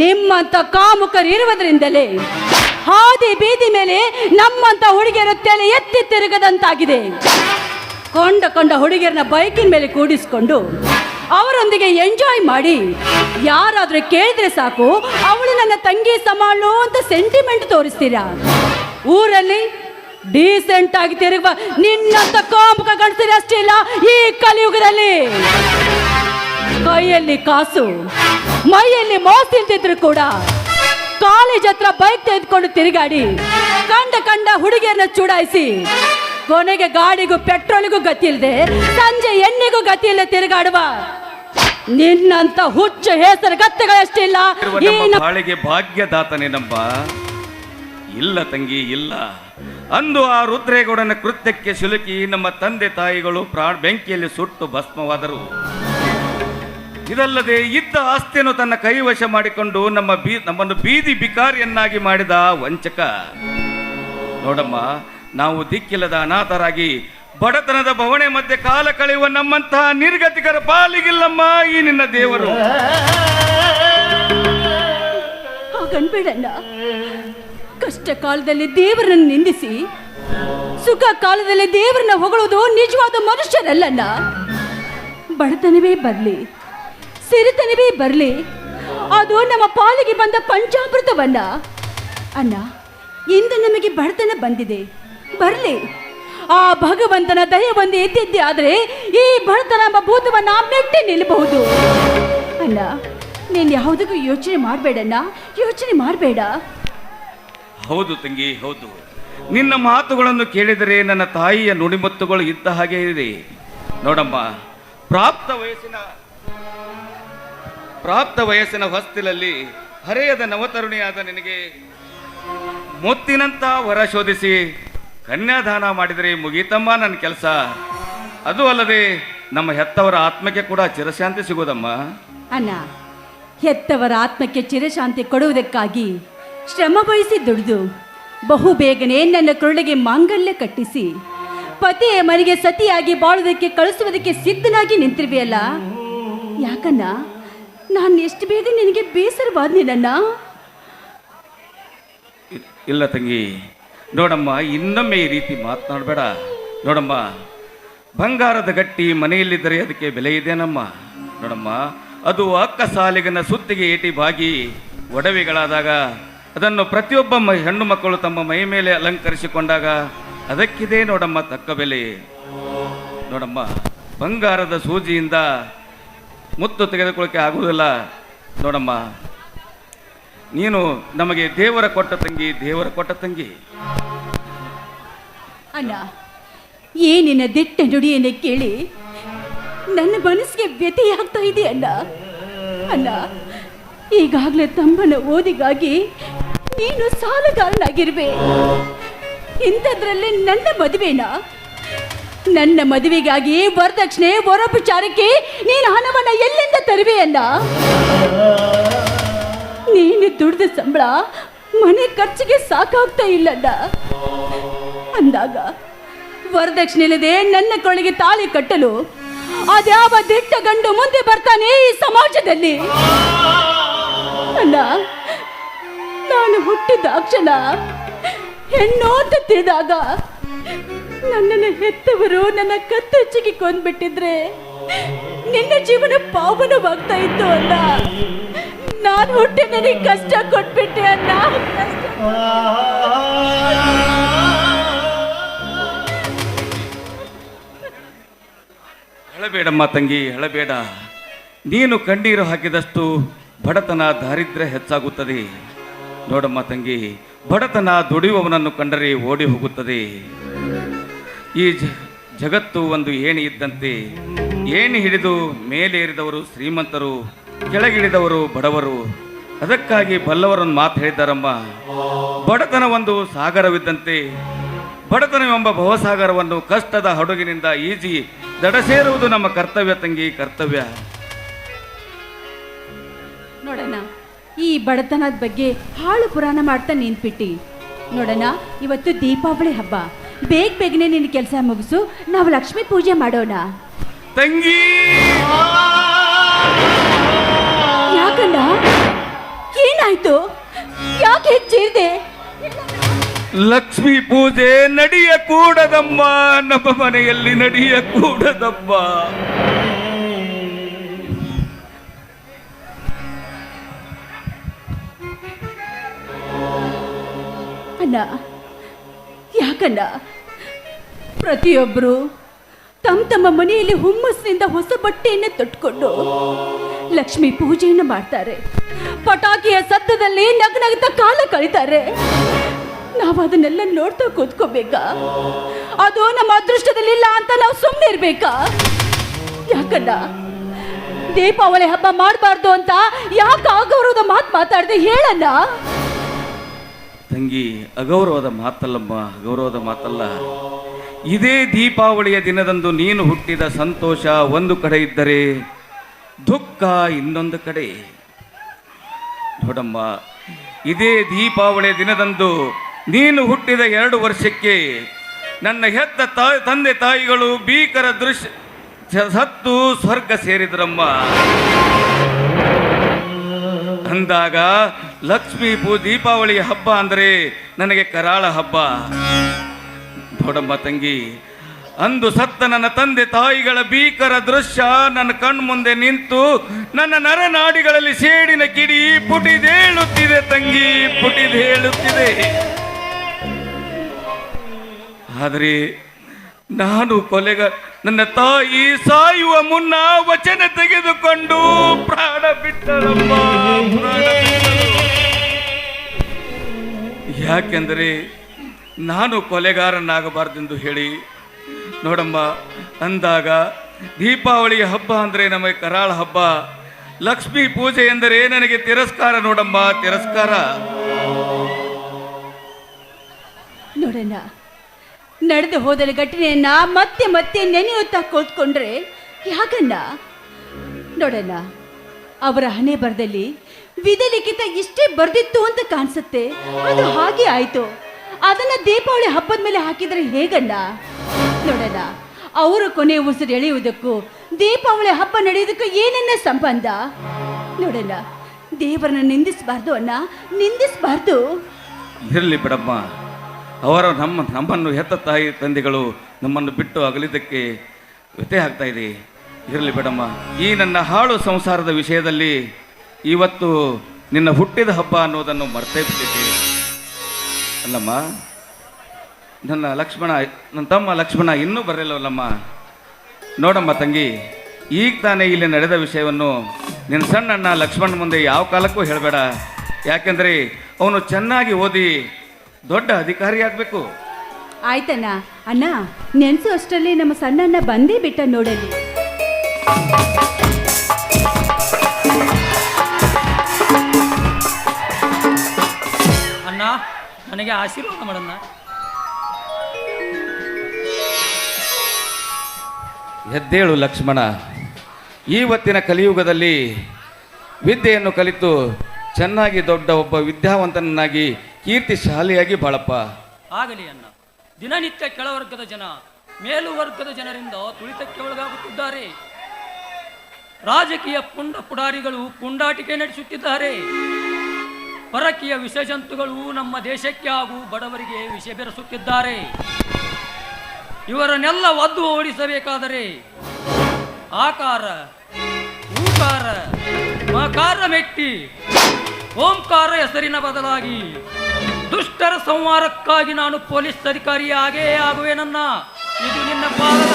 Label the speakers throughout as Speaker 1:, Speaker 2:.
Speaker 1: ನಿಮ್ಮಂತ ಕಾಮುಕರು ಇರುವುದರಿಂದಲೇ ಹಾದಿ ಬೀದಿ ಮೇಲೆ ನಮ್ಮಂತ ಹುಡುಗಿಯರ ತಲೆ ಎತ್ತಿ ತಿರುಗದಂತಾಗಿದೆ. ಕೊಂಡ ಕೊಂಡ ಹುಡುಗಿಯರನ್ನ ಬೈಕಿನ ಮೇಲೆ ಕೂಡಿಸಿಕೊಂಡು ಅವರೊಂದಿಗೆ ಎಂಜಾಯ್ ಮಾಡಿ. ಯಾರಾದರೂ ಕೇಳಿದ್ರೆ ಸಾಕು, ಅವಳು ನನ್ನ ತಂಗಿ ಸಮಾಳು ಅಂತ ಸೆಂಟಿಮೆಂಟ್ ತೋರಿಸ್ತೀರಾ? ಊರಲ್ಲಿ ಡೀಸೆಂಟ್ ಆಗಿ ತಿರುಗುವ ನಿನ್ನಂತ ಕಾಮುಕ ಗಂಡಸರಿ ಅಷ್ಟೇ ಇಲ್ಲ ಈ ಕಲಿಯುಗದಲ್ಲಿ? ಕೈಯಲ್ಲಿ ಕಾಸು ಮೈಯಲ್ಲಿ ಮೋಸಿಲ್ದಿದ್ರು ಕೂಡ. ಕಾಲೇಜ್ ಹತ್ರ ಬೈಕ್ ತೆಗೆದುಕೊಂಡು ತಿರುಗಾಡಿ ಕಂಡ ಕಂಡ ಹುಡುಗಿಯನ್ನ ಚುಡಾಯಿಸಿ ಕೊನೆಗೆ ಗಾಡಿಗೂ ಪೆಟ್ರೋಲ್ಗೂ ಗತಿ ಇಲ್ಲದೆ ಸಂಜೆ ಎಣ್ಣೆಗೂ ಗತಿ ಇಲ್ಲದೆ ತಿರುಗಾಡುವ. ನಿನ್ನಂತ ಹುಚ್ಚು ಹೆಸರು ಗತ್ತೆಗಳಷ್ಟಿಲ್ಲ
Speaker 2: ಬಾಳಿಗೆ ಭಾಗ್ಯದಾತನೇ ನಂಬ ಇಲ್ಲ ತಂಗಿ ಇಲ್ಲ. ಅಂದು ಆ ರುದ್ರೇಗೌಡನ ಕೃತ್ಯಕ್ಕೆ ಸಿಲುಕಿ ನಮ್ಮ ತಂದೆ ತಾಯಿಗಳು ಪ್ರಾಣ ಬೆಂಕಿಯಲ್ಲಿ ಸುಟ್ಟು ಭಸ್ಮವಾದರು. ಇದಲ್ಲದೆ ಇದ್ದ ಆಸ್ತಿಯನ್ನು ತನ್ನ ಕೈವಶ ಮಾಡಿಕೊಂಡು ನಮ್ಮ ಬೀ ನಮ್ಮನ್ನು ಬೀದಿ ಬಿಕಾರಿಯನ್ನಾಗಿ ಮಾಡಿದ ವಂಚಕ. ನೋಡಮ್ಮ, ನಾವು ದಿಕ್ಕಿಲ್ಲದ ಅನಾಥರಾಗಿ ಬಡತನದ ಭವಣೆ ಮಧ್ಯೆ ಕಾಲ ಕಳೆಯುವ ನಮ್ಮಂತಹ ನಿರ್ಗತಿಕರ ಪಾಲಿಗಿಲ್ಲಮ್ಮ ಈ ನಿನ್ನ ದೇವರು.
Speaker 1: ಹಾಗನ್ಬೇಡಣ್ಣ ಕಷ್ಟ ಕಾಲದಲ್ಲಿ ದೇವರನ್ನು ನಿಂದಿಸಿ, ಸುಖ ಕಾಲದಲ್ಲಿ ದೇವರನ್ನ ಹೊಗಳುವುದು ನಿಜವಾದ ಮನುಷ್ಯರಲ್ಲಣ್ಣ ಬಡತನವೇ ಬರಲಿ. ಸಿರಿತನವೇ ಬರಲಿ. ಅದು ನಮ್ಮ ಪಾಲಿಗೆ ಬಂದ ಪಂಚಾಮೃತವನ್ನ ಅಣ್ಣ, ಇಂದು ನಮಗೆ ಬಡತನ ಬಂದಿದೆ. ಬರಲಿ. ಆ ಭಗವಂತನ ದಯ ಒಂದು ಎದ್ದಿದ್ದೆ ಆದರೆ ಈ ಬಡತನ ಎಂಬ ಭೂತವನ್ನ ಮೆಟ್ಟಿ ನಿಲ್ಲಬಹುದು. ಅಣ್ಣ, ನೀನು ಯಾವುದಕ್ಕೂ ಯೋಚನೆ ಮಾಡಬೇಡಣ್ಣ ಯೋಚನೆ ಮಾಡಬೇಡ.
Speaker 2: ಹೌದು ತಂಗಿ, ಹೌದು. ನಿನ್ನ ಮಾತುಗಳನ್ನು ಕೇಳಿದರೆ ನನ್ನ ತಾಯಿಯ ನುಡಿಮತ್ತುಗಳು ಇದ್ದ ಹಾಗೆ ಇದೆ ನೋಡಮ್ಮ, ಪ್ರಾಪ್ತ ವಯಸ್ಸಿನ ಪ್ರಾಪ್ತ ವಯಸ್ಸಿನ ಹೊಸ್ತಿಲಲ್ಲಿ ಹರೆಯದ ನವತರುಣಿಯಾದ ನಿನಗೆ ಮುತ್ತಿನಂತ ವರ ಶೋಧಿಸಿ ಕನ್ಯಾದಾನ ಮಾಡಿದರೆ ಮುಗೀತಮ್ಮ ನನ್ನ ಕೆಲಸ. ಅದು ಅಲ್ಲದೆ ನಮ್ಮ ಹೆತ್ತವರ ಆತ್ಮಕ್ಕೆ ಕೂಡ ಚಿರಶಾಂತಿ ಸಿಗೋದಮ್ಮ
Speaker 1: ಅಣ್ಣ, ಹೆತ್ತವರ ಆತ್ಮಕ್ಕೆ ಚಿರಶಾಂತಿ ಕೊಡುವುದಕ್ಕಾಗಿ ಶ್ರಮ ವಹಿಸಿ ದುಡಿದು ಬಹು ಬೇಗನೆ ನನ್ನ ಕೊರಳಿಗೆ ಮಾಂಗಲ್ಯ ಕಟ್ಟಿಸಿ ಪತಿಯ ಮನೆಗೆ ಸತಿಯಾಗಿ ಬಾಳುವುದಕ್ಕೆ ಕಳಿಸುವುದಕ್ಕೆ ಸಿದ್ಧನಾಗಿ ನಿಂತಿರುವೆಯಲ್ಲ ಯಾಕಣ್ಣ? ನಾನು ಎಷ್ಟು ಬೇಗ ನಿನಗೆ ಬೇಸರವಾದ್ನೇನಣ್ಣ
Speaker 2: ಇಲ್ಲ ತಂಗಿ. ನೋಡಮ್ಮ, ಇನ್ನೊಮ್ಮೆ ಈ ರೀತಿ ಮಾತನಾಡಬೇಡ. ನೋಡಮ್ಮ, ಬಂಗಾರದ ಗಟ್ಟಿ ಮನೆಯಲ್ಲಿದ್ದರೆ ಅದಕ್ಕೆ ಬೆಲೆ ಇದೆನಮ್ಮ ನೋಡಮ್ಮ, ಅದು ಅಕ್ಕ ಸಾಲಿಗನ ಸುತ್ತಿಗೆ ಏಟಿ ಬಾಗಿ ಒಡವೆಗಳಾದಾಗ, ಅದನ್ನು ಪ್ರತಿಯೊಬ್ಬ ಮ- ಹೆಣ್ಣು ಮಕ್ಕಳು ತಮ್ಮ ಮೈ ಮೇಲೆ ಅಲಂಕರಿಸಿಕೊಂಡಾಗ ಅದಕ್ಕಿದೆ ನೋಡಮ್ಮ ತಕ್ಕ ಬೆಲೆ. ನೋಡಮ್ಮ, ಬಂಗಾರದ ಸೂಜಿಯಿಂದ ಮುತ್ತು ತೆಗೆದುಕೊಳ್ಳಕ್ಕೆ ಆಗುವುದಿಲ್ಲ. ನೋಡಮ್ಮ, ನೀನು ನಮಗೆ ದೇವರ ಕೊಟ್ಟ ತಂಗಿ, ದೇವರ ಕೊಟ್ಟ ತಂಗಿ.
Speaker 1: ಅಣ್ಣ ಏನಿನ ದಿಟ್ಟ ನುಡಿಯನ್ನು ಕೇಳಿ ನನ್ನ ಮನಸ್ಸಿಗೆ ವ್ಯಥೆಯಾಗ್ತಾ ಇದೆ ಅಣ್ಣ. ಅಣ್ಣ, ಈಗಾಗಲೇ ತಮ್ಮನ ಓದಿಗಾಗಿ ನೀನು ಸಾಲಗಾರನಾಗಿರುವೆ. ಇಂಥದ್ರಲ್ಲಿ ನನ್ನ ಮದುವೆನಾ? ನನ್ನ ಮದುವೆಗಾಗಿ ವರದಕ್ಷಿಣೆ, ವರೋಪಚಾರಕ್ಕೆ ನೀನು ಹಣವನ್ನ ಅಣ್ಣ ನೀನು ದುಡ್ದ ಸಂಬಳ ಮನೆ ಖರ್ಚಿಗೆ ಸಾಕಾಗ್ತಾ ಇಲ್ಲಣ್ಣ ಅಂದಾಗ ವರದಕ್ಷಿಣೆ ಇಲ್ಲದೆ ನನ್ನ ಕೊಳಗೆ ತಾಳಿ ಕಟ್ಟಲು ಅದ್ಯಾವ ದಿಟ್ಟ ಗಂಡು ಮುಂದೆ ಬರ್ತಾನೆ ಈ ಸಮಾಜದಲ್ಲಿ? ಅಣ್ಣ ನಾನು ಹುಟ್ಟಿದ ಅಕ್ಷಣ ಹೆಣ್ಣು ಅಂತ ತಿಳಿದಾಗ ನನ್ನನ್ನು ಹೆತ್ತವರು ನನ್ನ ಕತ್ತಚ್ಚಿಗೆ ಕೊಂದ್ಬಿಟ್ಟಿದ್ರೆ ನಿನ್ನ ಜೀವನ ಪಾವನವಾಗ್ತಾ ಇತ್ತು ಅಣ್ಣ. ನಾನು ಹುಟ್ಟಿ ನನಗೆ ಕಷ್ಟ ಕೊಟ್ಬಿಟ್ಟೆ ಕಷ್ಟ
Speaker 2: ಹೇಳಬೇಡಮ್ಮ ತಂಗಿ, ಹೇಳಬೇಡ. ನೀನು ಕಣ್ಣೀರು ಹಾಕಿದಷ್ಟು ಬಡತನ ದಾರಿದ್ರ್ಯ ಹೆಚ್ಚಾಗುತ್ತದೆ. ನೋಡಮ್ಮ ತಂಗಿ, ಬಡತನ ದುಡಿಯುವವನನ್ನು ಕಂಡರೆ ಓಡಿ ಹೋಗುತ್ತದೆ. ಈ ಜಗತ್ತು ಒಂದು ಏಣಿ ಇದ್ದಂತೆ ಏಣಿ ಹಿಡಿದು ಮೇಲೇರಿದವರು ಶ್ರೀಮಂತರು ಕೆಳಗಿಳಿದವರು ಬಡವರು. ಅದಕ್ಕಾಗಿ ಬಲ್ಲವರನ್ನು ಮಾತು ಹೇಳಿದ್ದಾರಮ್ಮ. ಬಡತನ ಒಂದು ಸಾಗರವಿದ್ದಂತೆ, ಬಡತನವೆಂಬ ಭವಸಾಗರವನ್ನು ಕಷ್ಟದ ಹಡಗಿನಿಂದ ಈಜಿ ದಡ ಸೇರುವುದು ನಮ್ಮ ಕರ್ತವ್ಯ ತಂಗಿ, ಕರ್ತವ್ಯ.
Speaker 1: ನೋಡೋಣ ಈ ಬಡತನದ ಬಗ್ಗೆ ಹಾಳು ಪುರಾಣ ಮಾಡ್ತಾ ನಿಂತ್ಬಿಟ್ಟಿ. ನೋಡೋಣ ಇವತ್ತು ದೀಪಾವಳಿ ಹಬ್ಬ. ಬೇಗ ಬೇಗನೆ ನಿನ್ನ ಕೆಲಸ ಮುಗಿಸು, ನಾವು ಲಕ್ಷ್ಮೀ ಪೂಜೆ ಮಾಡೋಣ.
Speaker 2: ತಂಗಿ.
Speaker 1: ಯಾಕಣ್ಣ? ಯಾಕೆ ಹೆಚ್ಚಿದೆ
Speaker 2: ಲಕ್ಷ್ಮೀ ಪೂಜೆ ನಡೆಯ ಕೂಡದಮ್ಮ ನಮ್ಮ ಮನೆಯಲ್ಲಿ ನಡೆಯ ಕೂಡದಮ್ಮ.
Speaker 1: ಅಣ್ಣ ಯಾಕಣ್ಣ? ಪ್ರತಿಯೊಬ್ಬರು ತಮ್ಮ ತಮ್ಮ ಮನೆಯಲ್ಲಿ ಹುಮ್ಮಸ್ಸಿನಿಂದ ಹೊಸ ಬಟ್ಟೆಯನ್ನು ತೊಟ್ಕೊಂಡು ಲಕ್ಷ್ಮಿ ಪೂಜೆಯನ್ನು ಮಾಡ್ತಾರೆ. ಪಟಾಕಿಯ ಸತ್ತದಲ್ಲಿ ನಗ್ನಗ್ತಾ ಕಾಲ ಕಳಿತಾರೆ. ನಾವು ಅದನ್ನೆಲ್ಲ ನೋಡ್ತಾ ಕೂತ್ಕೋಬೇಕಾ? ಅದು ನಮ್ಮ ಅದೃಷ್ಟದಲ್ಲಿಲ್ಲ ಅಂತ ನಾವು ಸುಮ್ಮನೆ ಇರ್ಬೇಕಾ? ಯಾಕಂದ ದೀಪಾವಳಿ ಹಬ್ಬ ಮಾಡಬಾರ್ದು ಅಂತ ಯಾಕೆ ಅಗೌರವದ ಮಾತು ಮಾತಾಡ್ದೆ ಹೇಳಣ್ಣ?
Speaker 2: ತಂಗಿ, ಅಗೌರವದ ಮಾತಲ್ಲಮ್ಮ, ಅಗೌರವದ ಮಾತಲ್ಲ. ಇದೇ ದೀಪಾವಳಿಯ ದಿನದಂದು ನೀನು ಹುಟ್ಟಿದ ಸಂತೋಷ ಒಂದು ಕಡೆ ಇದ್ದರೆ ದುಃಖ ಇನ್ನೊಂದು ಕಡೆ. ನೋಡಮ್ಮ, ಇದೇ ದೀಪಾವಳಿಯ ದಿನದಂದು ನೀನು ಹುಟ್ಟಿದ ಎರಡು ವರ್ಷಕ್ಕೆ ನನ್ನ ಹೆತ್ತ ತಂದೆ ತಾಯಿಗಳು ಭೀಕರ ದೃಶ್ಯ ಸತ್ತು ಸ್ವರ್ಗ ಸೇರಿದ್ರಮ್ಮ. ಅಂದಾಗ ಲಕ್ಷ್ಮೀ ಪೂ ದೀಪಾವಳಿ ಹಬ್ಬ ಅಂದರೆ ನನಗೆ ಕರಾಳ ಹಬ್ಬ. ನೋಡಮ್ಮ ತಂಗಿ, ಅಂದು ಸತ್ತ ನನ್ನ ತಂದೆ ತಾಯಿಗಳ ಭೀಕರ ದೃಶ್ಯ, ನನ್ನ ಕಣ್ಮುಂದೆ ನಿಂತು ನನ್ನ ನರನಾಡಿಗಳಲ್ಲಿ ಸೇಡಿನ ಕಿಡಿ ಪುಟಿದೇಳುತ್ತಿದೆ ತಂಗಿ, ಪುಟಿದೇಳುತ್ತಿದೆ ಆದರೆ ನಾನು ಕೊಲೆಗ ನನ್ನ ತಾಯಿ ಸಾಯುವ ಮುನ್ನ ವಚನ ತೆಗೆದುಕೊಂಡು ಪ್ರಾಣ ಬಿಟ್ಟಳು. ಯಾಕೆಂದರೆ ನಾನು ಕೊಲೆಗಾರನಾಗಬಾರ್ದೆಂದು ಹೇಳಿ, ನೋಡಮ್ಮ, ಅಂದಾಗ ದೀಪಾವಳಿಯ ಹಬ್ಬ ಅಂದರೆ ನಮಗೆ ಕರಾಳ ಹಬ್ಬ. ಲಕ್ಷ್ಮೀ ಪೂಜೆ ಎಂದರೆ ನನಗೆ ತಿರಸ್ಕಾರ, ನೋಡಮ್ಮ, ತಿರಸ್ಕಾರ.
Speaker 1: ನೋಡಣ್ಣ, ನಡೆದು ಹೋದರೆ ಘಟನೆಯನ್ನ ಮತ್ತೆ ಮತ್ತೆ ನೆನೆಯುತ್ತಾ ಕೂತ್ಕೊಂಡ್ರೆ ಯಾಕಣ್ಣ? ನೋಡಣ್ಣ, ಅವರ ಹಣೆ ಬರದಲ್ಲಿ ವಿಧಲಿಖಿತ ಇಷ್ಟೇ ಬರ್ದಿತ್ತು ಅಂತ ಕಾಣಿಸುತ್ತೆ. ಅದು ಹಾಗೆ ಆಯ್ತು. ಅದನ್ನ ದೀಪಾವಳಿ ಹಬ್ಬದ ಮೇಲೆ ಹಾಕಿದ್ರೆ ಹೇಗಣ್ಣ ನೋಡಣ್ಣ, ಅವರು ಕೊನೆ ಉಸಿರು ಎಳೆಯುವುದಕ್ಕೂ, ದೀಪಾವಳಿ ಹಬ್ಬ ನಡೆಯೋದಕ್ಕೂ ಏನೆನ್ನ ಸಂಬಂಧ? ನೋಡಣ್ಣ, ದೇವರನ್ನ ನಿಂದಿಸಬಾರ್ದು ಅಣ್ಣ, ನಿಂದಿಸಬಾರ್ದು.
Speaker 2: ಇರಲಿ ಬಿಡಮ್ಮ, ಅವರ ನಮ್ಮ, ನಮ್ಮನ್ನು ಹೆತ್ತ ತಾಯಿ ತಂದೆಗಳು ನಮ್ಮನ್ನು ಬಿಟ್ಟು ಅಗಲಿದ್ದಕ್ಕೆ ವ್ಯಥೆ ಆಗ್ತಾ ಇದೆ. ಇರಲಿ ಬಿಡಮ್ಮ, ಈ ನನ್ನ ಹಾಳು ಸಂಸಾರದ ವಿಷಯದಲ್ಲಿ ಇವತ್ತು ನಿನ್ನ ಹುಟ್ಟಿದ ಹಬ್ಬ ಅನ್ನೋದನ್ನು ಮರ್ತೇ ಬಿಟ್ಟಿದ್ದೆ ಅಲ್ಲಮ್ಮ? ನನ್ನ ಲಕ್ಷ್ಮಣ ನನ್ನ ತಮ್ಮ ಲಕ್ಷ್ಮಣ ಇನ್ನೂ ಬರಲಿಲ್ಲವಲ್ಲಮ್ಮ. ನೋಡಮ್ಮ ತಂಗಿ ಈಗ ತಾನೇ ಇಲ್ಲಿ ನಡೆದ ವಿಷಯವನ್ನು ನಿನ್ನ ಸಣ್ಣ ಅಣ್ಣ ಲಕ್ಷ್ಮಣ ಮುಂದೆ ಯಾವ ಕಾಲಕ್ಕೂ ಹೇಳಬೇಡ. ಯಾಕೆಂದರೆ ಅವನು ಚೆನ್ನಾಗಿ ಓದಿ ದೊಡ್ಡ ಅಧಿಕಾರಿ ಆಗಬೇಕು.
Speaker 1: ಆಯ್ತಣ್ಣ. ಅಣ್ಣ ನೆನ್ಸು ಅಷ್ಟರಲ್ಲಿ ನಮ್ಮ ಸಣ್ಣಣ್ಣ ಬಂದೇ ಬಿಟ್ಟ ನೋಡಲಿ.
Speaker 3: ಅಣ್ಣ ನನಗೆ ಆಶೀರ್ವಾದ ಮಾಡಣ್ಣ
Speaker 2: ಎದ್ದೇಳು ಲಕ್ಷ್ಮಣ. ಇವತ್ತಿನ ಕಲಿಯುಗದಲ್ಲಿ ವಿದ್ಯೆಯನ್ನು ಕಲಿತು ಚೆನ್ನಾಗಿ ದೊಡ್ಡ ಒಬ್ಬ ವಿದ್ಯಾವಂತನನ್ನಾಗಿ ಕೀರ್ತಿಶಾಲಿಯಾಗಿ ಬಾಳಪ್ಪ.
Speaker 3: ಆಗಲಿ ಅಣ್ಣ. ದಿನನಿತ್ಯ ಕೆಳವರ್ಗದ ಜನ ಮೇಲು ವರ್ಗದ ಜನರಿಂದ ತುಳಿತಕ್ಕೆ ಒಳಗಾಗುತ್ತಿದ್ದಾರೆ. ರಾಜಕೀಯ ಪುಂಡ ಪುಡಾರಿಗಳು ಪುಂಡಾಟಿಕೆ ನಡೆಸುತ್ತಿದ್ದಾರೆ. ಪರಕೀಯ ವಿಷಜಂತುಗಳು ನಮ್ಮ ದೇಶಕ್ಕೆ ಹಾಗೂ ಬಡವರಿಗೆ ವಿಷ ಬೆರೆಸುತ್ತಿದ್ದಾರೆ. ಇವರನ್ನೆಲ್ಲ ಒದ್ದು ಓಡಿಸಬೇಕಾದರೆ ಆಕಾರ, ಊಕಾರ, ಮಕಾರ ಮೆಟ್ಟಿ, ಓಂಕಾರ ಹೆಸರಿನ ಬದಲಾಗಿ ದುಷ್ಟರ ಸಂಹಾರಕ್ಕಾಗಿ ನಾನು ಪೊಲೀಸ್ ಅಧಿಕಾರಿಯಾಗೇ ಆಗುವೆನನ್ನ ಇದು ನಿನ್ನ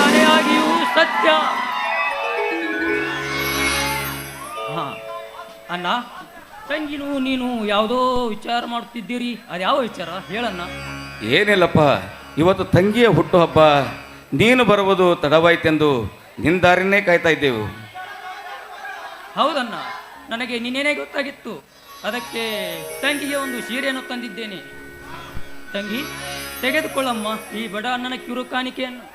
Speaker 3: ಹಣೆಯಾಗಿಯೂ ಸತ್ಯ. ಹಾ, ಅಣ್ಣ. ತಂಗಿನು ನೀನು ಯಾವುದೋ ವಿಚಾರ ಮಾಡುತ್ತಿದ್ದೀರಿ? ಅದು ಯಾವ ವಿಚಾರ? ಹೇಳಣ್ಣ.
Speaker 2: ಏನಿಲ್ಲಪ್ಪ ಇವತ್ತು ತಂಗಿಯ ಹುಟ್ಟುಹಬ್ಬ. ನೀನು ಬರುವುದು ತಡವಾಯ್ತೆಂದು ನಿನ್ನ ದಾರಿನೇ ಕಾಯ್ತಾ ಇದ್ದೆವು.
Speaker 3: ಹೌದಣ್ಣ ನನಗೆ ನಿನ್ನೇನೇ ಗೊತ್ತಾಗಿತ್ತು. ಅದಕ್ಕೆ ತಂಗಿಗೆ ಒಂದು ಸೀರೆಯನ್ನು ತಂದಿದ್ದೇನೆ. ತಂಗಿ ತೆಗೆದುಕೊಳ್ಳಮ್ಮ ಈ ಬಡ ಅಣ್ಣನ ಕಿರು ಕಾಣಿಕೆಯನ್ನು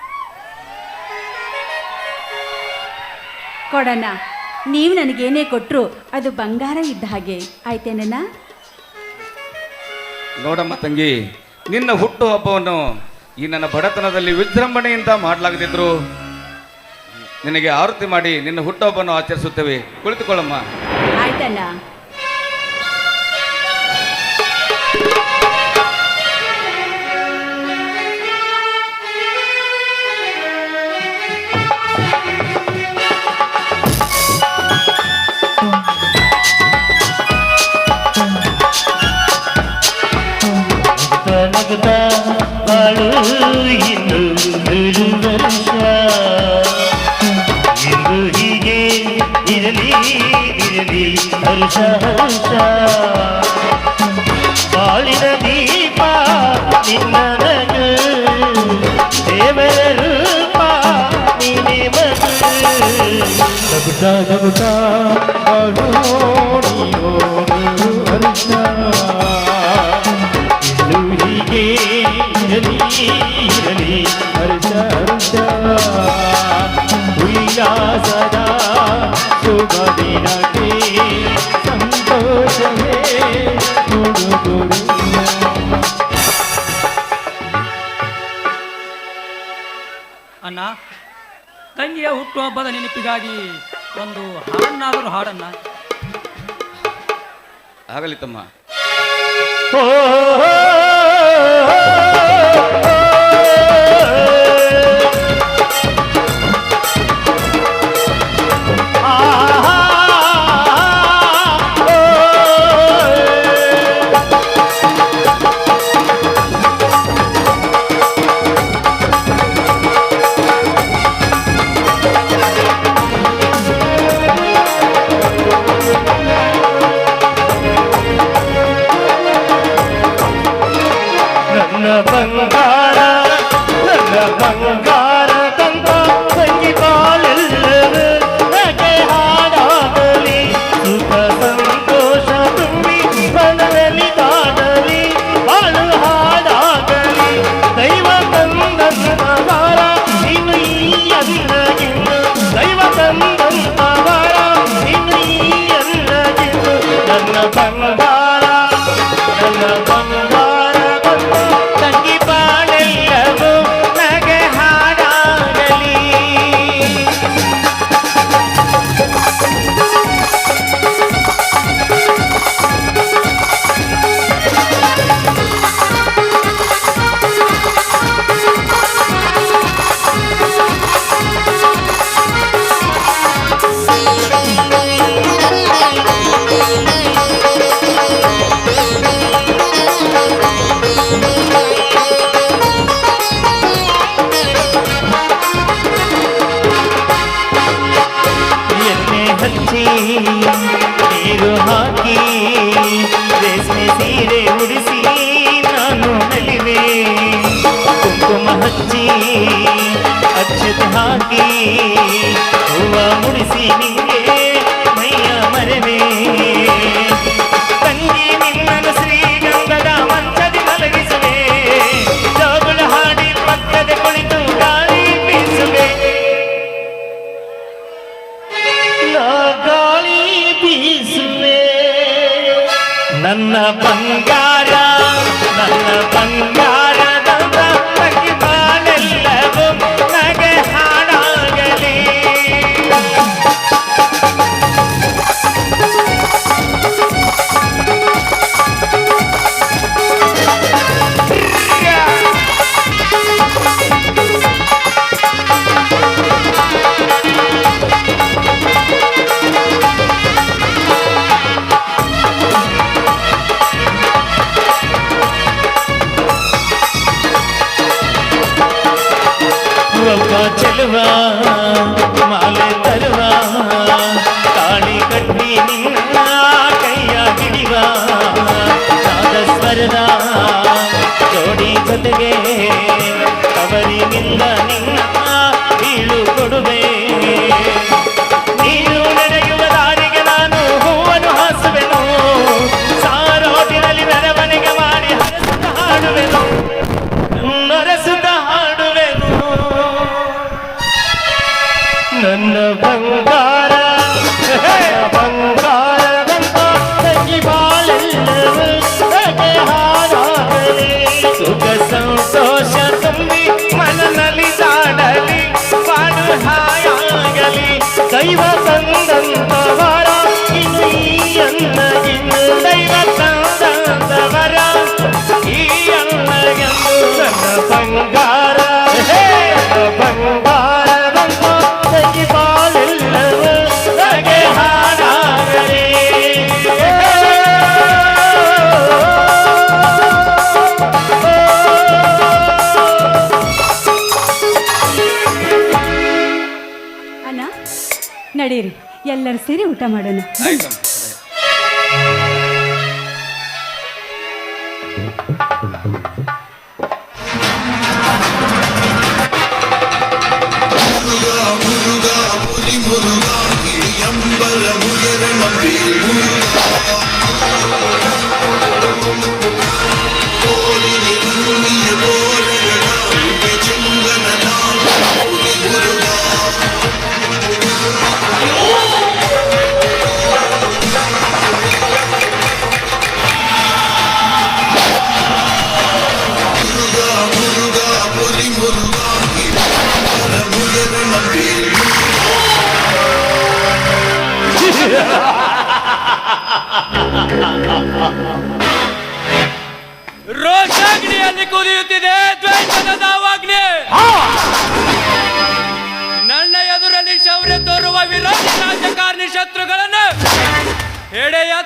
Speaker 1: ಕೊಡಣ್ಣ ನೀವು ನನಗೇನೇ ಕೊಟ್ಟರು ಅದು ಬಂಗಾರ ಇದ್ದ ಹಾಗೆ. ಆಯ್ತೇನಣ್ಣ
Speaker 2: ನೋಡಮ್ಮ ತಂಗಿ ನಿನ್ನ ಹುಟ್ಟು ಹಬ್ಬವನ್ನು ಈ ನನ್ನ ಬಡತನದಲ್ಲಿ ವಿಜೃಂಭಣೆಯಿಂದ ಮಾಡಲಾಗದಿದ್ರು ನಿನಗೆ ಆರತಿ ಮಾಡಿ ನಿನ್ನ ಹುಟ್ಟುಹಬ್ಬವನ್ನು ಆಚರಿಸುತ್ತೇವೆ. ಕುಳಿತುಕೊಳ್ಳಮ್ಮ.
Speaker 1: ಆಯ್ತಣ್ಣ.
Speaker 4: ಹರ್ಷ ಹರ್ಷ ಬಾಳಿನ ದೀಪ ನಿನ್ನ ನಗು ದೇವರ ರೂಪ ನೀನೆ ಮಗು
Speaker 3: ದಗುಟ ದಗುಟ ಆಡೋ ನೀಯೋಡು ಹರ್ಷ
Speaker 4: ಇನ್ನು ಹೀಗೆ ಇರಲಿ ಇರಲಿ
Speaker 3: ಹರ್ಷ ಹರ್ಷ
Speaker 4: ಉಲ್ಲಾಸದ
Speaker 3: ಶುಭ ದಿನಕ್ಕೆ ಸಂತೋಷವೇ ಉಡುಗೊರೆಯ.
Speaker 5: ಅಣ್ಣ ತಂಗಿಯ ಹುಟ್ಟುಹಬ್ಬದ ನೆನಪಿಗಾಗಿ ಒಂದು ಹಾಡನ್ನಾದರೂ ಹಾಡನ್ನ
Speaker 2: ಆಗಲಿ ತಮ್ಮ
Speaker 4: ನನ್ನ ಹಾಕಿ ರೇಷ್ಮೆ ಸೀರೆ ಉಡಿಸಿ ನಾನು ನಲಿವೆ ಕುಂಕುಮ ಹಚ್ಚಿ ಅಕ್ಷತೆ ಹಾಕಿ ಹೂವ ಮುಡಿಸಿ ನಿಂಗೆ ಮೈಯ ಮರವೆ ನನ್ನ ಬಂಗಾರ ನನ್ನ ಬಂಗಾರದ ತಂಗಿ ಬಾಳೆಲ್ಲವೂ ನಗೆ ಹಾಡಾಗಲಿ ಒಬ್ಬ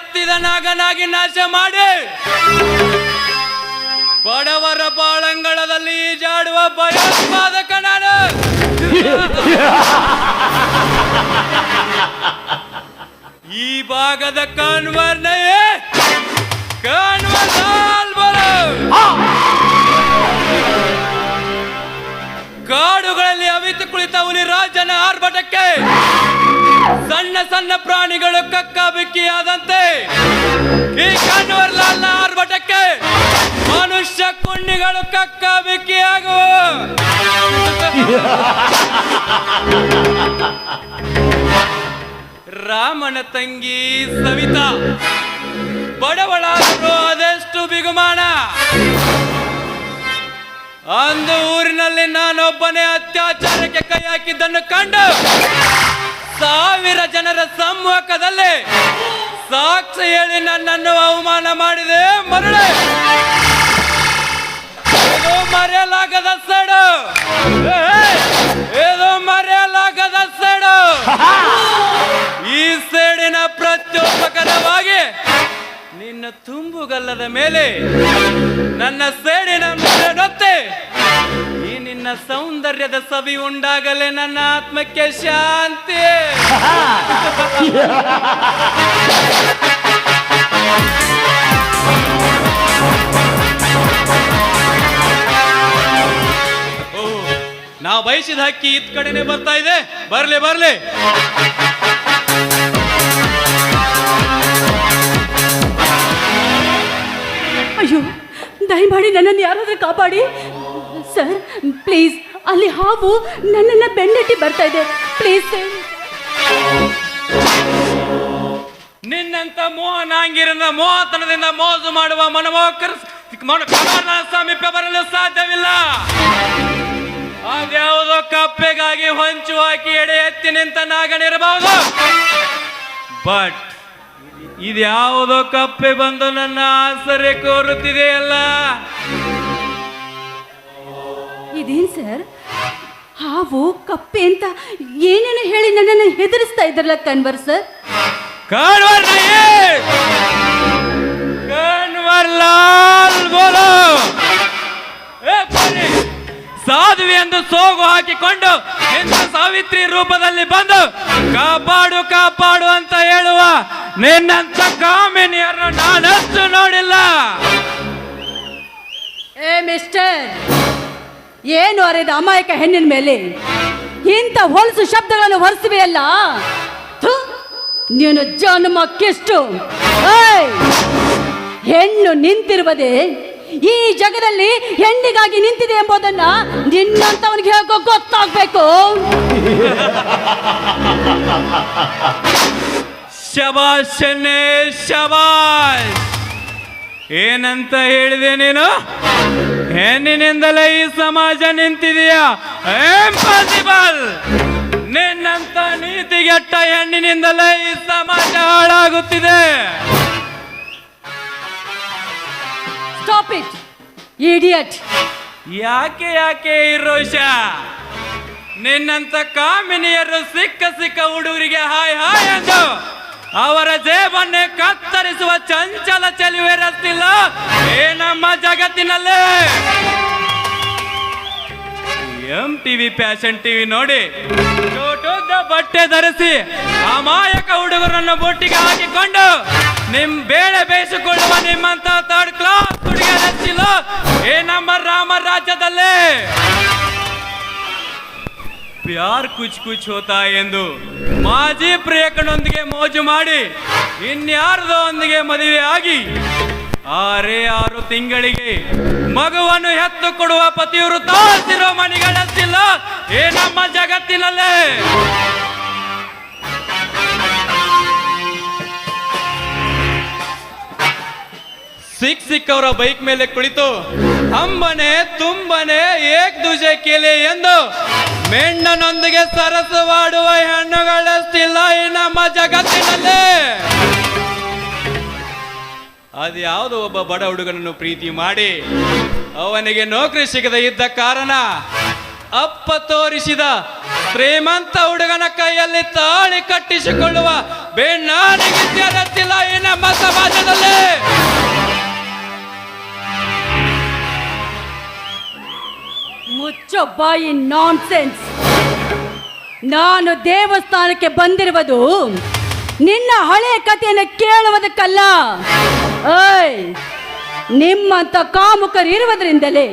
Speaker 5: ಎತ್ತಿದ ನಾಗನಾಗಿ ನಾಶ ಮಾಡಿ. ಬಡವರ ಬಾಳಂಗಳದಲ್ಲಿ ಈಜಾಡುವ ಭಯೋತ್ಪಾದಕ ನಾನು. ಈ ಭಾಗದ ಕಾನ್ವರ್ನಯೇ ಕಾನ್ವರ್ ಲಾಲ್ ಬರೋ ಕಾಡುಗಳಲ್ಲಿ ಅವಿತು ಕುಳಿತ ಹುಲಿ ರಾಜನ ಆರ್ಭಟಕ್ಕೆ. ಸಣ್ಣ ಸಣ್ಣ ಪ್ರಾಣಿಗಳು ಕಕ್ಕ ಬಿಕ್ಕಿಯಾದಂತೆ. ಈ ಕನ್ವರ್ ಲಾಲ್ನ ಆರ್ಭಟಕ್ಕೆ ಮನುಷ್ಯ ಕುಂಡಿಗಳು ಕಕ್ಕಾಬಿಕ್ಕಿಯಾಗುವ ರಾಮನ ತಂಗಿ ಸವಿತಾ. ಬಡವಳಾದರು ಅದೆಷ್ಟು ಬಿಗುಮಾನ. ಅಂದು ಊರಿನಲ್ಲಿ ನಾನೊಬ್ಬನೇ ಅತ್ಯಾಚಾರಕ್ಕೆ ಕೈ ಹಾಕಿದ್ದನ್ನು ಕಂಡು ಸಾವಿರ ಜನರ ಸಮ್ಮುಖದಲ್ಲಿ ಸಾಕ್ಷಿ ಹೇಳಿ ನನ್ನನ್ನು ಅವಮಾನ ಮಾಡಿದೆ, ಮರಳೆ. ಮರೆಯಲಾಗದ ಸಡು. ಇದು ಮರೆಯಲಾಗದ ಸಡು. ಈ ಸೇಡಿನ ಪ್ರತ್ಯೋಪಕರವಾಗಿ ನಿನ್ನ ತುಂಬುಗಲ್ಲದ ಮೇಲೆ ನನ್ನ ಸೇಡಿನ ಮೇಲೆ ಸೌಂದರ್ಯದ ಸವಿ ಉಂಡಾಗಲೇ ನನ್ನ ಆತ್ಮಕ್ಕೆ ಶಾಂತಿ. ಓ, ನಾವು ಬಯಸಿದ ಹಕ್ಕಿ ಇದ್ ಕಡೆನೆ ಬರ್ತಾ ಇದೆ. ಬರ್ಲಿ ಬರ್ಲಿ.
Speaker 1: ಅಯ್ಯೋ ದಯಮಾಡಿ ನನ್ನನ್ನು ಯಾರಾದ್ರೂ ಕಾಪಾಡಿ. ಸರ್, ಪ್ಲೀಸ್, ಅಲ್ಲಿ ಹಾವು ನನ್ನನ್ನ ಬೆನ್ನಟ್ಟಿ ಬರ್ತಾ ಇದೆ. Please sir.
Speaker 5: ನಿನ್ನಂತ ಮೋಹನಾಂಗಿರನ ಮೋಹತನದಿಂದ ಮೋಜು ಮಾಡುವ ಮನಮೋಹಕರ ಸಮೀಪ ಬರಲು ಸಾಧ್ಯವಿಲ್ಲ. ಅದ್ಯಾವುದೋ ಕಪ್ಪೆಗಾಗಿ ಹೊಂಚು ಹಾಕಿ ಎಡೆ ಎತ್ತಿ ನಿಂತ ನಾಗನಿರಬಹುದು ಬಟ್ ಇದ್ಯಾವುದೋ ಕಪ್ಪೆ ಬಂದು ನನ್ನ ಆಸರೆ ಕೋರುತ್ತಿದೆಯಲ್ಲ?
Speaker 1: ಇದೇನ್ ಸರ್? ಹಾವು ಕಪ್ಪೆ ಅಂತ ಏನೇನು ಹೇಳಿ ನನ್ನನ್ನು ಹೆದರಿಸ್ತಾ ಇದ್ರಲ್ಲ ಕನ್ವರ್ ಸರ್?
Speaker 5: ಕನ್ವರ್ ಕಾನ್ವರ್ ಲಾಲ್ ಬೋಲೋ. ಸಾಧುವೆ ಎಂದು ಸೋಗು ಹಾಕಿಕೊಂಡು ಎಂದು ಸಾವಿತ್ರಿ ರೂಪದಲ್ಲಿ ಬಂದು ಕಾಪಾಡು ಕಾಪಾಡು ಅಂತ ಹೇಳುವ ನಿನ್ನಂತ ಕಾಮಿನಿಯನ್ನು ನಾನಷ್ಟು ನೋಡಿಲ್ಲ.
Speaker 1: ಏ ಮಿಸ್ಟರ್! ಏನು ಅರೆದ ಅಮಾಯಕ ಹೆಣ್ಣಿನ ಮೇಲೆ? ಇಂಥ ಹೊಲಸು ಶಬ್ದಗಳನ್ನು ಹೊರಿಸುವೆಯಲ್ಲ? ನೀನು ಜನ್ಮಕ್ಕೆಷ್ಟು! ಹೆಣ್ಣು ನಿಂತಿರುವುದೇ ಈ ಜಗದಲ್ಲಿ ಹೆಣ್ಣಿಗಾಗಿ ನಿಂತಿದೆ ಎಂಬುದನ್ನ ನಿನ್ನಂತವನಿಗೆ ಹೇಗೋ ಗೊತ್ತಾಗ್ಬೇಕು?
Speaker 5: ಶಬಾಷ್ ಶಬಾಷ್! ಏನಂತ ಹೇಳಿದೆ ನೀನು? ಹೆಣ್ಣಿನಿಂದಲೇ ಈ ಸಮಾಜ ನಿಂತಿದೆಯಾ? ಇಂಪಾಸಿಬಲ್ ನಿನ್ನಂತ ನೀತಿಗೆಟ್ಟ ಹೆಣ್ಣಿನಿಂದಲೇ ಈ ಸಮಾಜ ಹಾಳಾಗುತ್ತಿದೆ.
Speaker 1: ಸ್ಟಾಪ್ ಇಟ್ ಇಡಿಯಟ್
Speaker 5: ಯಾಕೆ ಯಾಕೆ ಇರೋಷ ರೋಷ? ನಿನ್ನಂತ ಕಾಮಿನಿಯರು ಸಿಕ್ಕ ಸಿಕ್ಕ ಹುಡುಗರಿಗೆ ಹಾಯ್ ಹಾಯ್ ಎಂದು ಅವರ ಜೇಬನ್ನೇ ಕತ್ತರಿಸುವ ಚಂಚಲ ಚೆಲುವೆರಸ್ತಿಲ್ಲ ಏ ನಮ್ಮ ಜಗತ್ತಿನಲ್ಲೇ. ಎಂ ಟಿವಿ ಫ್ಯಾಷನ್ ಟಿವಿ ನೋಡಿ. ಬಟ್ಟೆ ಧರಿಸಿ ಅಮಾಯಕ ಹುಡುಗರನ್ನು ಬೊಟ್ಟಿಗೆ ಹಾಕಿಕೊಂಡು ನಿಮ್ ಬೇಳೆ ಬೇಯಿಸಿಕೊಳ್ಳುವ ನಿಮ್ಮಂತ ಥರ್ಡ್ ಕ್ಲಾಸ್ ಹುಡುಗ ಏ ನಮ್ಮ ರಾಮ ರಾಜ್ಯದಲ್ಲಿ. ಪ್ಯಾರ್ ಕುಚ್ ಕುಚ್ ಹೋತಾ ಎಂದು ಮಾಜಿ ಪ್ರಿಯಕನೊಂದಿಗೆ ಮೋಜು ಮಾಡಿ ಇನ್ಯಾರದೋ ಒಂದಿಗೆ ಮದುವೆ ಆಗಿ ಆರೇ ಆರು ತಿಂಗಳಿಗೆ ಮಗುವನ್ನು ಹೆತ್ತು ಕೊಡುವ ಪತಿಯವರು ತಾಳ್ತಿರೋ ಮನೆಗಳಿಲ್ಲ ಏ ನಮ್ಮ ಜಗತ್ತಿನಲ್ಲೇ. ಸಿಕ್ ಸಿಕ್ಕವರ ಬೈಕ್ ಮೇಲೆ ಕುಳಿತು ಅಂಬನೆ ತುಂಬನೆ, ಏಕ್ ದುಜೆ ಕೇಳಿ ಎಂದು ಮೆಣ್ಣನೊಂದಿಗೆ ಸರಸವಾಡುವ ಹೆಣ್ಣುಗಳಷ್ಟಿಲ್ಲ ಈ ನಮ್ಮ ಜಗತ್ತಿನಲ್ಲಿ. ಅದ್ಯಾವುದೋ ಒಬ್ಬ ಬಡ ಹುಡುಗನನ್ನು ಪ್ರೀತಿ ಮಾಡಿ ಅವನಿಗೆ ನೌಕರಿ ಸಿಗದೆ ಇದ್ದ ಕಾರಣ ಅಪ್ಪ ತೋರಿಸಿದ ಶ್ರೀಮಂತ ಹುಡುಗನ ಕೈಯಲ್ಲಿ ತಾಳಿ ಕಟ್ಟಿಸಿಕೊಳ್ಳುವ ಬೆಣ್ಣಾನಿಗಿದ್ಯರತ್ತಿಲ್ಲ ಈ ನಮ್ಮ ಸಮಾಜದಲ್ಲಿ.
Speaker 1: ಮುಚ್ಚೋ ಬಾಯಿ ನಾನ್ ಸೆನ್ಸ್ ನಾನು ದೇವಸ್ಥಾನಕ್ಕೆ ಬಂದಿರುವುದು ನಿನ್ನ ಹಳೆಯ ಕಥೆಯನ್ನು ಕೇಳುವುದಕ್ಕಲ್ಲ. ಏಯ್ ನಿಮ್ಮಂತ ಕಾಮುಕರು ಇರುವುದರಿಂದಲೇ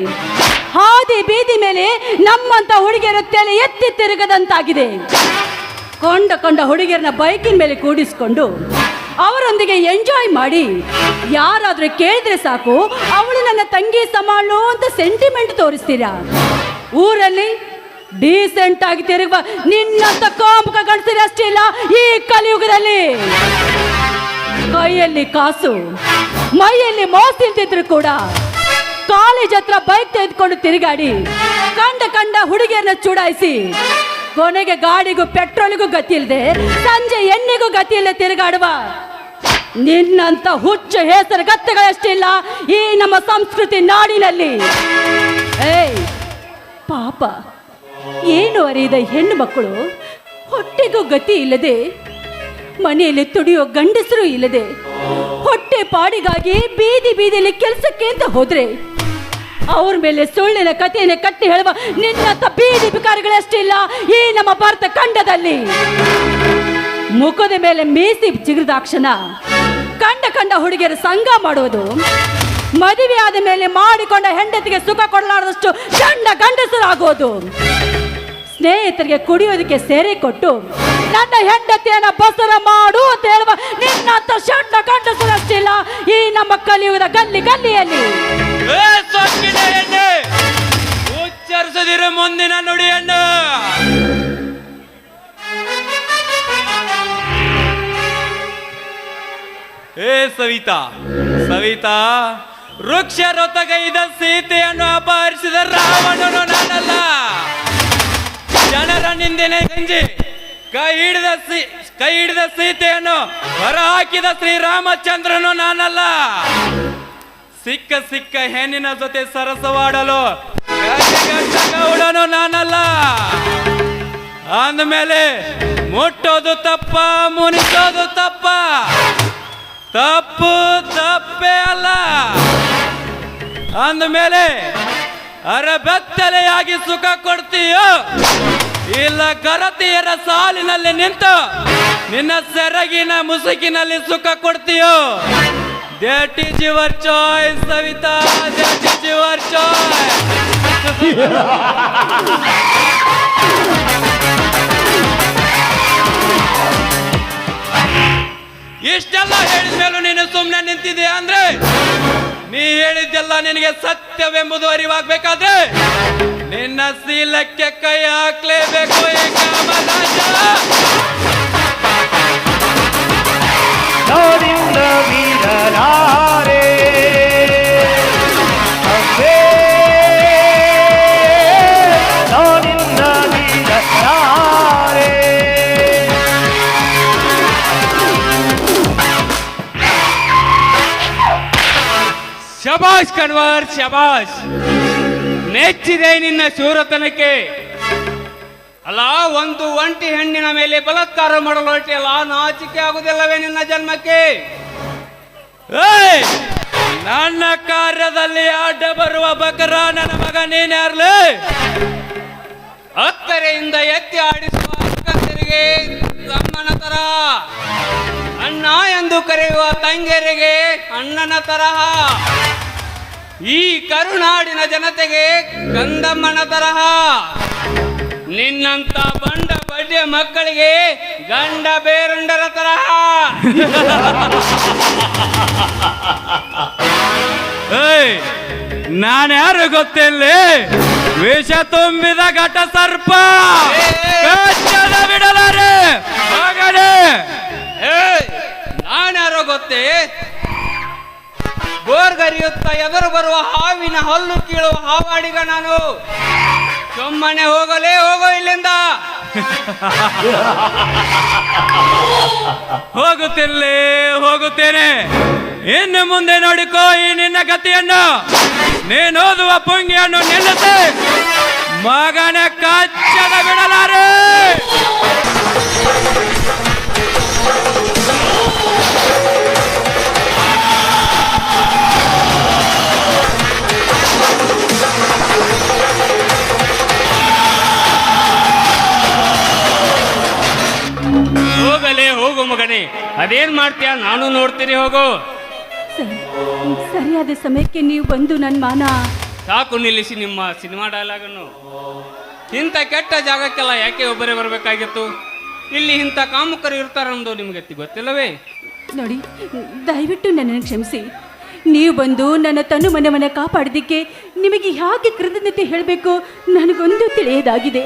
Speaker 1: ಹಾದಿ ಬೀದಿ ಮೇಲೆ ನಮ್ಮಂತ ಹುಡುಗಿಯರ ತಲೆ ಎತ್ತಿ ತಿರುಗದಂತಾಗಿದೆ. ಕೊಂಡ ಕೊಂಡ ಹುಡುಗಿಯರನ್ನ ಬೈಕಿನ ಮೇಲೆ ಕೂಡಿಸ್ಕೊಂಡು ಅವರೊಂದಿಗೆ ಎಂಜಾಯ್ ಮಾಡಿ. ಯಾರಾದ್ರೂ ಕೇಳಿದ್ರೆ ಸಾಕು, ಅವಳು ನನ್ನ ತಂಗಿ ಸಮಾಳು ಅಂತ ಸೆಂಟಿಮೆಂಟ್ ತೋರಿಸ್ತೀರಾ? ಊರಲ್ಲಿ ಡೀಸೆಂಟ್ ಆಗಿ ತಿರುಗುವ ನಿನ್ನಂತ ಕಾಮುಕ ಅಷ್ಟೇ ಇಲ್ಲ ಈ ಕಲಿಯುಗದಲ್ಲಿ. ಕೈಯಲ್ಲಿ ಕಾಸು, ಮೈಯಲ್ಲಿ ಮೋಸ ತಿಂತಿದ್ರು ಕೂಡ. ಕಾಲೇಜ್ ಹತ್ರ ಬೈಕ್ ತೆಗೆದುಕೊಂಡು ತಿರುಗಾಡಿ, ಕಂಡ ಕಂಡ ಹುಡುಗಿಯನ್ನ ಚುಡಾಯಿಸಿ ಕೊನೆಗೆ ಗಾಡಿಗೂ ಪೆಟ್ರೋಲ್ಗೂ ಗತಿ ಇಲ್ಲದೆ ಸಂಜೆ ಎಣ್ಣೆಗೂ ಗತಿ ಇಲ್ಲದೆ ತಿರುಗಾಡುವ. ನಿನ್ನಂತ ಹುಚ್ಚು ಹೆಸರು ಗತ್ತೆಗಳಷ್ಟಿಲ್ಲ ಈ ನಮ್ಮ ಸಂಸ್ಕೃತಿ ನಾಡಿನಲ್ಲಿ. ಏಯ್, ಪಾಪ. ಏನು ಅರಿಯದ ಹೆಣ್ಣು ಮಕ್ಕಳು? ಹೊಟ್ಟೆಗೂ ಗತಿ ಇಲ್ಲದೆ, ಮನೆಯಲ್ಲಿ ತುಡಿಯೋ ಗಂಡಸರು ಇಲ್ಲದೆ, ಹೊಟ್ಟೆ ಪಾಡಿಗಾಗಿ ಬೀದಿ ಬೀದಿಯಲ್ಲಿ ಕೆಲಸಕ್ಕೆ ಅಂತ ಹೋದ್ರೆ ಅವ್ರ ಮೇಲೆ ಸುಳ್ಳಿನ ಕಥೆಯನ್ನು ಕಟ್ಟಿ ಹೇಳುವ ನಿನ್ನ ಬೀದಿ ಬಿಕಾರಿಗಳಷ್ಟಿಲ್ಲ ಈ ನಮ್ಮ ಭಾರತ ಖಂಡದಲ್ಲಿ. ಮುಖದ ಮೇಲೆ ಮೀಸಿ ಚಿಗುರಿದಾಕ್ಷಣ, ಕಂಡ ಕಂಡ ಹುಡುಗಿಯರು ಸಂಘ ಮಾಡುವುದು ಮದುವೆ ಆದ ಮೇಲೆ ಮಾಡಿಕೊಂಡ ಹೆಂಡತಿಗೆ ಸುಖ ಕೊಡಲಾರದಷ್ಟು ಗಂಡ ಗಂಡಸರಾಗೋದು. ಸ್ನೇಹಿತರಿಗೆ ಕುಡಿಯೋದಕ್ಕೆ ಸೇರೆ ಕೊಟ್ಟು, ನನ್ನ ಹೆಂಡತಿಯನ್ನು ಬಸರ ಮಾಡು ಅಂತ ಹೇಳುವ ನಿನ್ನಂತ ಸಣ್ಣ ಗಂಡಸರಷ್ಟಿಲ್ಲ ಈ ನಮ್ಮ ಕಲಿಯುಗದ ಗಲ್ಲಿ ಗಲ್ಲಿಯಲ್ಲಿ.
Speaker 5: ಉಚ್ಚರಿಸದಿರ ಮುಂದಿನ ನುಡಿಯನ್ನು. ಏ ಸವಿತಾ ಸವಿತಾ, ವೃಕ್ಷ ರೊತಗೈದ ಸೀತೆಯನ್ನು ಅಪಹರಿಸಿದ ರಾವಣನು ನಾನಲ್ಲ ಜನರ ನಿಂದನೆ ಗಂಜಿ. ಕೈ ಹಿಡಿದ ಸೀ, ಕೈ ಹಿಡಿದ ಸೀತೆಯನ್ನು, ಹೊರ ಹಾಕಿದ ಶ್ರೀರಾಮಚಂದ್ರನು ನಾನಲ್ಲ. ಸಿಕ್ಕ ಸಿಕ್ಕ ಹೆಣ್ಣಿನ ಜೊತೆ ಸರಸವಾಡಲು ಗೌಡನು ನಾನಲ್ಲ. ಅಂದಮೇಲೆ ಮುಟ್ಟೋದು ತಪ್ಪ, ಮುನಿಸೋದು ತಪ್ಪ. ತಪ್ಪು ತಪ್ಪೇ ಅಲ್ಲ. ಅಂದಮೇಲೆ ಅರಬೆತ್ತಲೆಯಾಗಿ ಸುಖ ಕೊಡ್ತೀಯೋ? ಇಲ್ಲ ಕರತಿಯರ ಸಾಲಿನಲ್ಲಿ ನಿಂತು ನಿನ್ನ ಸೆರಗಿನ ಮುಸುಕಿನಲ್ಲಿ ಸುಖ ಕೊಡ್ತೀಯೋ? That is your choice Savita that is your choice ಇಷ್ಟೆಲ್ಲ ಹೇಳಿದ ಮೇಲೂ ನೀನು ಸುಮ್ಮನೆ ನಿಂತಿದೆಯಾ ಅಂದ್ರೆ? ನೀ ಹೇಳಿದ್ದೆಲ್ಲ ನಿನಗೆ ಸತ್ಯವೆಂಬುದು ಅರಿವಾಗಬೇಕಾದ್ರೆ? ನಿನ್ನ ಶೀಲಕ್ಕೆ ಕೈ ಹಾಕ್ಲೇಬೇಕು ಈ ಕಾಮರಾಜ.
Speaker 4: ನೋಡಿಂದ ವೀರರಾರೆ.
Speaker 5: ಶಬಾಷ್ ಕಣ್ವರ್ ಶಬಾಷ್. ಮೆಚ್ಚಿದೆ ನಿನ್ನ ಶೂರತನಕ್ಕೆ. ಅಲ್ಲ, ಒಂದು ಒಂಟಿ ಹೆಣ್ಣಿನ ಮೇಲೆ ಬಲಾತ್ಕಾರ ಮಾಡಲು ಹೊರಟಿಯಲ್ಲ ನಾಚಿಕೆ ಆಗುದಿಲ್ಲವೇ ನಿನ್ನ ಜನ್ಮಕ್ಕೆ! ನನ್ನ ಕಾರ್ಯದಲ್ಲಿ ಅಡ್ಡ ಬರುವ ಬಕರ ನನ್ನ ಮಗ ನೀನ್ಯಾರ್ಲಿ ಅಕ್ಕರೆಯಿಂದ ಎತ್ತಿ ಆಡಿಸುವ
Speaker 6: ಅಕ್ಕಂದಿರಿಗೆ ಅಮ್ಮನ ತರ, ಅಣ್ಣ ಎಂದು ಕರೆಯುವ ತಂಗಿಯರಿಗೆ ಅಣ್ಣನ ತರಹ. ಈ ಕರುನಾಡಿನ ಜನತೆಗೆ ಕಂದಮ್ಮನ ತರಹ. ನಿನ್ನಂತ ಬಂಡ ಬಡ್ಡಿಯ ಮಕ್ಕಳಿಗೆ ಗಂಡ ಬೇರುಂಡರ ತರಹ. ಏಯ್ ನಾನ್ಯಾರು ಗೊತ್ತಿಲ್ಲ? ವಿಷ ತುಂಬಿದ ಘಟ ಸರ್ಪ. ಬಿಡಲಾರೆ. ನಾನ್ಯಾರೋ ಗೊತ್ತೇ? ಬೋರ್ಗರಿಯುತ್ತ ಎದುರು ಬರುವ ಹಾವಿನ ಹಲ್ಲು ಕೀಳುವ ಹಾವಾಡಿಗ ನಾನು. ಸುಮ್ಮನೆ ಹೋಗಲೇ ಹೋಗೋ ಇಲ್ಲಿಂದ. ಹೋಗುತ್ತಿಲ್ಲೇ, ಹೋಗುತ್ತೇನೆ. ಇನ್ನು ಮುಂದೆ ನೋಡಿಕೋ ಈ ನಿನ್ನ ಗತಿಯನ್ನು. ನೀನು ಓದುವ ಪುಂಗಿಯನ್ನು ನಿಲ್ಲಿಸಿ. ಮಗನ ಕಚ್ಚದ ಬಿಡಲಾರೆ. ಮಗನೇ ಅದೇನ್ ಮಾಡ್ತೀಯ? ನಾನು ನೋಡ್ತೀನಿ ಹೋಗು.
Speaker 1: ಸರಿ ಸರಿಯಾದ ಸಮಯಕ್ಕೆ ನೀವು ಬಂದು ನನ್ನ ಮಾನ.
Speaker 6: ಸಾಕು ನಿಲ್ಲಿಸಿ ನಿಮ್ಮ ಸಿನಿಮಾ ಡೈಲಾಗನ್ನು. ಇಂಥ ಕೆಟ್ಟ ಜಾಗಕ್ಕೆಲ್ಲ ಯಾಕೆ ಒಬ್ಬರೇ ಬರಬೇಕಾಗಿತ್ತು? ಇಲ್ಲಿ ಇಂಥ ಕಾಮುಕರು ಇರ್ತಾರಂದು ನಿಮಗೆ ಗೊತ್ತಿಲ್ಲವೇ?
Speaker 1: ನೋಡಿ ದಯವಿಟ್ಟು ನನ್ನನ್ನು ಕ್ಷಮಿಸಿ. ನೀವು ಬಂದು ನನ್ನ ತನು ಮನವನ್ನು ಕಾಪಾಡಿದ್ದಕ್ಕೆ ನಿಮಗೆ ಹೇಗೆ ಕೃತಜ್ಞತೆ ಹೇಳಬೇಕು ನನಗೊಂದು ತಿಳಿಯದಾಗಿದೆ.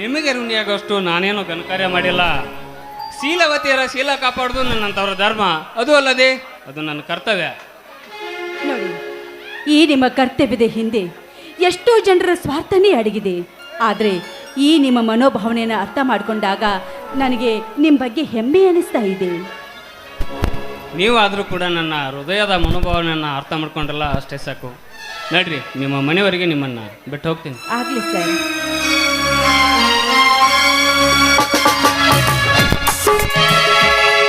Speaker 6: ನಿಮಗೆ ಋಣಿಯಾಗೋಷ್ಟು ನಾನೇನು ಘನಕಾರ್ಯ ಮಾಡಿಲ್ಲ? ಶೀಲವತಿಯರ ಶೀಲ ಕಾಪಾಡೋದು ನನ್ನಂಥವ್ರ ಧರ್ಮ. ಅದು ಅಲ್ಲದೆ ಅದು ನನ್ನ ಕರ್ತವ್ಯ.
Speaker 1: ನೋಡಿ ಈ ನಿಮ್ಮ ಕರ್ತವ್ಯದ ಹಿಂದೆ ಎಷ್ಟೋ ಜನರ ಸ್ವಾರ್ಥನೇ ಅಡಗಿದೆ. ಆದರೆ ಈ ನಿಮ್ಮ ಮನೋಭಾವನೆಯನ್ನು ಅರ್ಥ ಮಾಡಿಕೊಂಡಾಗ ನನಗೆ ನಿಮ್ಮ ಬಗ್ಗೆ ಹೆಮ್ಮೆ ಅನಿಸ್ತಾ ಇದೆ.
Speaker 6: ನೀವಾದರೂ ಕೂಡ ನನ್ನ ಹೃದಯದ ಮನೋಭಾವನೆಯನ್ನು ಅರ್ಥ ಮಾಡ್ಕೊಂಡ್ರಲ್ಲ ಅಷ್ಟೇ ಸಾಕು. ನಡ್ರಿ ನಿಮ್ಮ ಮನೆಯವರಿಗೆ ನಿಮ್ಮನ್ನು ಬಿಟ್ಟು ಹೋಗ್ತೀನಿ.
Speaker 1: ಆಗಲಿ ಸರ್.